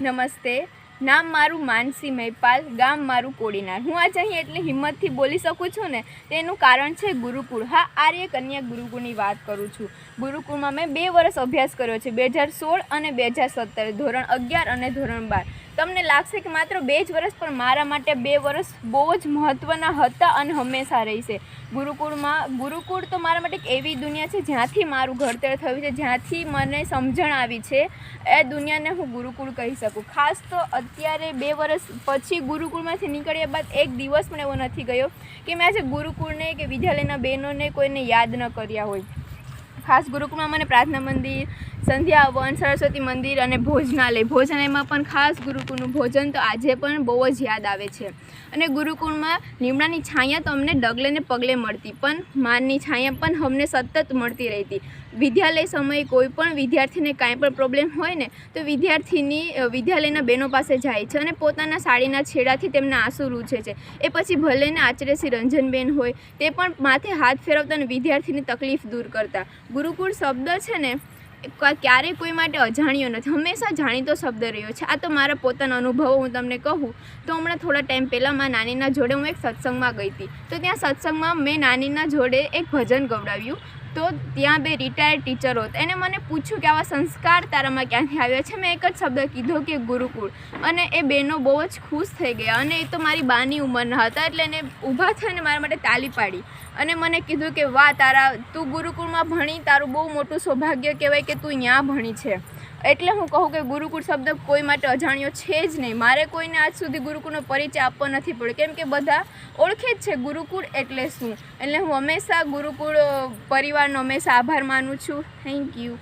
નમસ્તે. નામ મારું માનસી મહિપાલ ગામ મારું કોડીનાર. હું આજે અહીં એટલે હિંમતથી બોલી શકું છું ને, તેનું કારણ છે ગુરુકુળ. હા, આર્ય કન્યા ગુરુકુળની વાત કરું છું. ગુરુકુળમાં મેં બે વર્ષ અભ્યાસ કર્યો છે, બે હજાર સોળ અને બે હજાર સત્તર, ધોરણ અગિયાર અને ધોરણ બાર. તમને લાગશે કે માત્ર બે જ વર્ષ પણ મારા માટે બે વર્ષ બહુ જ મહત્ત્વના હતા અને હંમેશા રહેશે. ગુરુકુળમાં, ગુરુકુળ તો મારા માટે એક એવી દુનિયા છે જ્યાંથી મારું ઘડતર થયું છે, જ્યાંથી મને સમજણ આવી છે. એ દુનિયાને હું ગુરુકુળ કહી શકું. ખાસ તો અત્યારે બે વર્ષ પછી ગુરુકુળમાંથી નીકળ્યા બાદ એક દિવસ પણ એવો નથી ગયો કે મેં આજે ગુરુકુળને કે વિદ્યાલયના બહેનોને કોઈને યાદ ન કર્યા હોય. ખાસ ગુરુકુળમાં મને પ્રાર્થના મંદિર સંધ્યા, વન, સરસ્વતી મંદિર અને ભોજનાલય. ભોજનાલયમાં પણ ખાસ ગુરુકુળનું ભોજન તો આજે પણ બહુ જ યાદ આવે છે. અને ગુરુકુળમાં લીમડાની છાયા તો અમને ડગલે ને પગલે મળતી, પણ માનની છાયા પણ અમને સતત મળતી રહેતી. વિદ્યાલય સમયે કોઈ પણ વિદ્યાર્થીને કાંઈ પણ પ્રોબ્લેમ હોય ને, તો વિદ્યાર્થીની વિદ્યાલયના બહેનો પાસે જાય છે અને પોતાના સાડીના છેડાથી તેમના આંસુ રૂછે છે. એ પછી ભલે ને આચાર્ય શ્રી રંજનબેન હોય, તે પણ માથે હાથ ફેરવતા અને વિદ્યાર્થીની તકલીફ દૂર કરતા. ગુરુકુળ શબ્દ છે ને ક્યારેય કોઈ માટે અજાણ્યો નથી. હંમેશા જાણીતો શબ્દ રહ્યો છે. આ તો મારા પોતાના અનુભવો હું તમને કહું. તો હમણાં થોડા ટાઈમ પહેલાં મારા નાનીના જોડે હું એક સત્સંગમાં ગઈ હતી. તો ત્યાં સત્સંગમાં મેં નાનીના જોડે એક ભજન ગવડાવ્યું તો ત્યાં બે રિટાયર્ડ ટીચરો હતા. એને મને પૂછ્યું કે આવા સંસ્કાર તારામાં ક્યાંથી આવ્યા છે? મેં એક જ શબ્દ કીધો કે ગુરુકુળ. અને એ બહેનો બહુ જ ખુશ થઈ ગયા અને એ તો મારી બાની ઉંમરના હતા એટલે એને ઊભા થઈને મારા માટે તાલી પાડી. અને મને કીધું કે, વાહ તારા, તું ગુરુકુળમાં ભણી, તારું બહુ મોટું સૌભાગ્ય કહેવાય કે તું અહીંયા ભણી છે. એટલે હું કહું કે ગુરુકુળ શબ્દ કોઈ માટે અજાણ્યો છે જ નહીં. મારે કોઈને આજ સુધી ગુરુકુળનો પરિચય આપવો નથી પડ્યો. કેમ કે બધા ઓળખે જ છે ગુરુકુળ એટલે શું? એટલે હું હંમેશા ગુરુકુળ પરિવારનો હંમેશા આભાર માનું છું. Thank you